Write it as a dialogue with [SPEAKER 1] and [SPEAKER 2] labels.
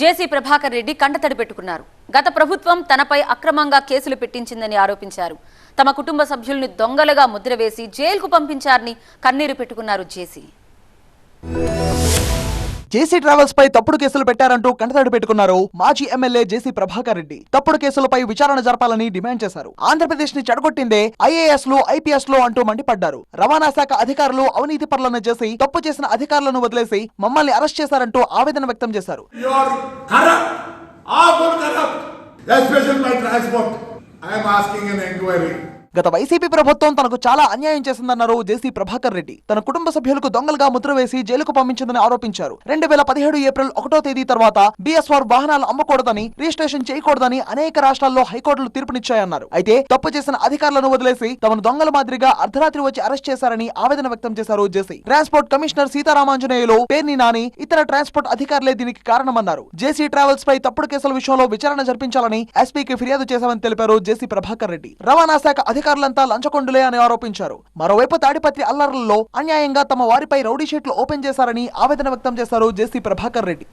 [SPEAKER 1] జేసీ ప్రభాకర్ రెడ్డి కండతడి పెట్టుకున్నారు. గత ప్రభుత్వం తనపై అక్రమంగా కేసులు పెట్టించిందని ఆరోపించారు. తమ కుటుంబ సభ్యుల్ని దొంగలుగా ముద్ర వేసి జైలుకు పంపించారని కన్నీరు పెట్టుకున్నారు జేసీ.
[SPEAKER 2] జేసీ ట్రావెల్స్ పై తప్పుడు కేసులు పెట్టారంటూ కంటతడి పెట్టుకున్నారు మాజీ ఎమ్మెల్యే జేసీ ప్రభాకర్ రెడ్డి. తప్పుడు కేసులపై విచారణ జరపాలని డిమాండ్ చేశారు. ఆంధ్రప్రదేశ్ని చెడగొట్టిందే ఐఏఎస్లు ఐపీఎస్లు అంటూ మండిపడ్డారు. రవాణా శాఖ అధికారులు అవినీతి పనులను చేసి తప్పు చేసిన అధికారులను వదిలేసి మమ్మల్ని అరెస్ట్ చేశారంటూ ఆవేదన వ్యక్తం చేశారు.
[SPEAKER 3] Especially my transport. I am asking an inquiry.
[SPEAKER 2] గత వైసీపీ ప్రభుత్వం తనకు చాలా అన్యాయం చేసిందన్నారు జేసీ ప్రభాకర్ రెడ్డి. తన కుటుంబ సభ్యులకు దొంగలుగా ముద్ర వేసి జైలుకు పంపించిందని ఆరోపించారు. రెండు వేల పదిహేడు ఏప్రిల్ ఒకటో తేదీ తర్వాత బిఎస్ఆర్ వాహనాలు అమ్మకూడదని రిజిస్ట్రేషన్ చేయకూడదని అనేక రాష్ట్రాల్లో హైకోర్టులు తీర్పునిచ్చాయన్నారు. అయితే తప్పు చేసిన అధికారులను వదిలేసి తమను దొంగల మాదిరిగా అర్ధరాత్రి వచ్చి అరెస్ట్ చేశారని ఆవేదన వ్యక్తం చేశారు JC. Transport commissioner Seetharamanjaneyulu Perni Nani ఇతర ట్రాన్స్పోర్ట్ అధికారులే దీనికి కారణమన్నారు. జేసీ ట్రావెల్స్ పై తప్పుడు కేసుల విషయంలో విచారణ జరిపించాలని ఎస్పీకి ఫిర్యాదు చేశామని తెలిపారు జేసీ ప్రభాకర్ రెడ్డి. రవాణా శాఖ అధికారులంతా లంచకొండులే అని ఆరోపించారు. మరోవైపు తాడిపత్రి అల్లర్లలో అన్యాయంగా తమ వారిపై రౌడీ షీట్లు ఓపెన్ చేశారని ఆవేదన వ్యక్తం చేశారు జేసీ ప్రభాకర్ రెడ్డి.